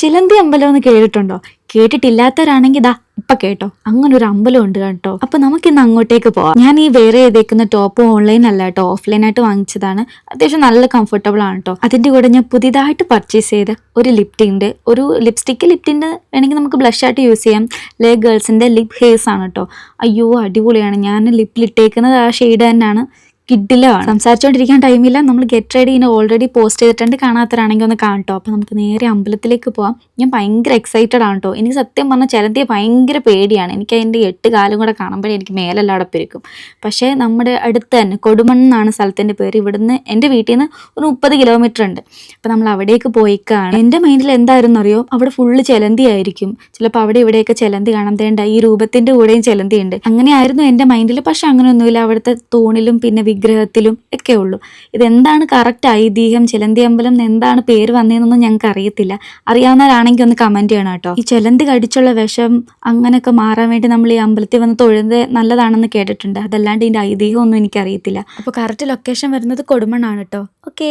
ചിലന്തി അമ്പലം എന്ന് കേട്ടിട്ടുണ്ടോ? കേട്ടിട്ടില്ലാത്തവരാണെങ്കിൽ ഇതാ ഇപ്പൊ കേട്ടോ. അങ്ങനെ ഒരു അമ്പലം ഉണ്ട് കേട്ടോ. അപ്പൊ നമുക്ക് ഇന്ന് അങ്ങോട്ടേക്ക് പോവാം. ഞാൻ ഈ വേറെ ചെയ്തേക്കുന്ന ടോപ്പ് ഓൺലൈൻ അല്ല കേട്ടോ. ഓഫ്ലൈൻ ആയിട്ട് വാങ്ങിച്ചതാണ്. അത്യാവശ്യം നല്ല കംഫർട്ടബിൾ ആണ് കേട്ടോ. അതിന്റെ കൂടെ ഞാൻ പുതിയതായിട്ട് പർച്ചേസ് ചെയ്ത ഒരു ലിപ്റ്റിന്റെ ഒരു ലിപ്സ്റ്റിക്ക് ലിപ്റ്റിന്റെ വേണമെങ്കിൽ നമുക്ക് ബ്ലഷ് ആയിട്ട് യൂസ് ചെയ്യാം. ലേ ഗേൾസിന്റെ ലിപ് ഹെയർസ് ആണ് കേട്ടോ. അയ്യോ അടിപൊളിയാണ്. ഞാൻ ലിപ്പിലിട്ടേക്കുന്നത് ആ ഷെയ്ഡ് തന്നെയാണ്. കിഡിലാണ് സംസാരിച്ചുകൊണ്ടിരിക്കാൻ ടൈമില്ല. നമ്മൾ ഗെറ്റ് റെഡി ഇനി ഓൾറെഡി പോസ്റ്റ് ചെയ്തിട്ടുണ്ട്. കാണാത്തവരാണെങ്കിൽ ഒന്ന് കാണട്ടോ. അപ്പോൾ നമുക്ക് നേരെ അമ്പലത്തിലേക്ക് പോവാം. ഞാൻ ഭയങ്കര എക്സൈറ്റഡ് ആണ് കേട്ടോ എനിക്ക് സത്യം പറഞ്ഞാൽ ചിലന്തി ഭയങ്കര പേടിയാണ്. എനിക്ക് അതിന്റെ എട്ട് കാലം കൂടെ കാണുമ്പോഴേ എനിക്ക് മേലെല്ലാം അവിടെ പെരുക്കും. പക്ഷേ നമ്മുടെ അടുത്ത് തന്നെ കൊടുമണ്ണെന്നാണ് സ്ഥലത്തിന്റെ പേര്. ഇവിടുന്ന് എന്റെ വീട്ടിൽ നിന്ന് ഒരു മുപ്പത് കിലോമീറ്റർ ഉണ്ട്. അപ്പോൾ നമ്മൾ അവിടേക്ക് പോയിക്കാണ്. എന്റെ മൈൻഡിൽ എന്തായിരുന്നു അറിയോ അവിടെ ഫുള്ള് ചിലന്തി ആയിരിക്കും. ചിലപ്പോൾ അവിടെ ഇവിടെയൊക്കെ ചിലന്തി കാണാൻ ഈ രൂപത്തിന്റെ കൂടെയും ചിലന്തി ഉണ്ട്. അങ്ങനെയായിരുന്നു എന്റെ മൈൻഡിൽ. പക്ഷെ അങ്ങനെയൊന്നുമില്ല. അവിടുത്തെ തൂണിലും പിന്നെ വിഗ്രഹത്തിലും ഒക്കെ ഉള്ളൂ. ഇതെന്താണ് കറക്റ്റ് ഐതിഹ്യം? ചിലന്തി അമ്പലം എന്താണ് പേര് വന്നതെന്നൊന്നും ഞങ്ങൾക്ക് അറിയത്തില്ല. അറിയാവുന്നവരാണെങ്കിൽ ഒന്ന് കമന്റ് ചെയ്യണം കേട്ടോ. ഈ ചിലന്തി കടിച്ചുള്ള വിഷം അങ്ങനെയൊക്കെ മാറാൻ വേണ്ടി നമ്മൾ ഈ അമ്പലത്തിൽ വന്ന് തൊഴുന്നത് നല്ലതാണെന്ന് കേട്ടിട്ടുണ്ട്. അതല്ലാണ്ട് ഇതിന്റെ ഐതിഹ്യം ഒന്നും എനിക്കറിയത്തില്ല. അപ്പോൾ കറക്റ്റ് ലൊക്കേഷൻ വരുന്നത് കൊടുമണ്ണാണ് കേട്ടോ. ഓക്കെ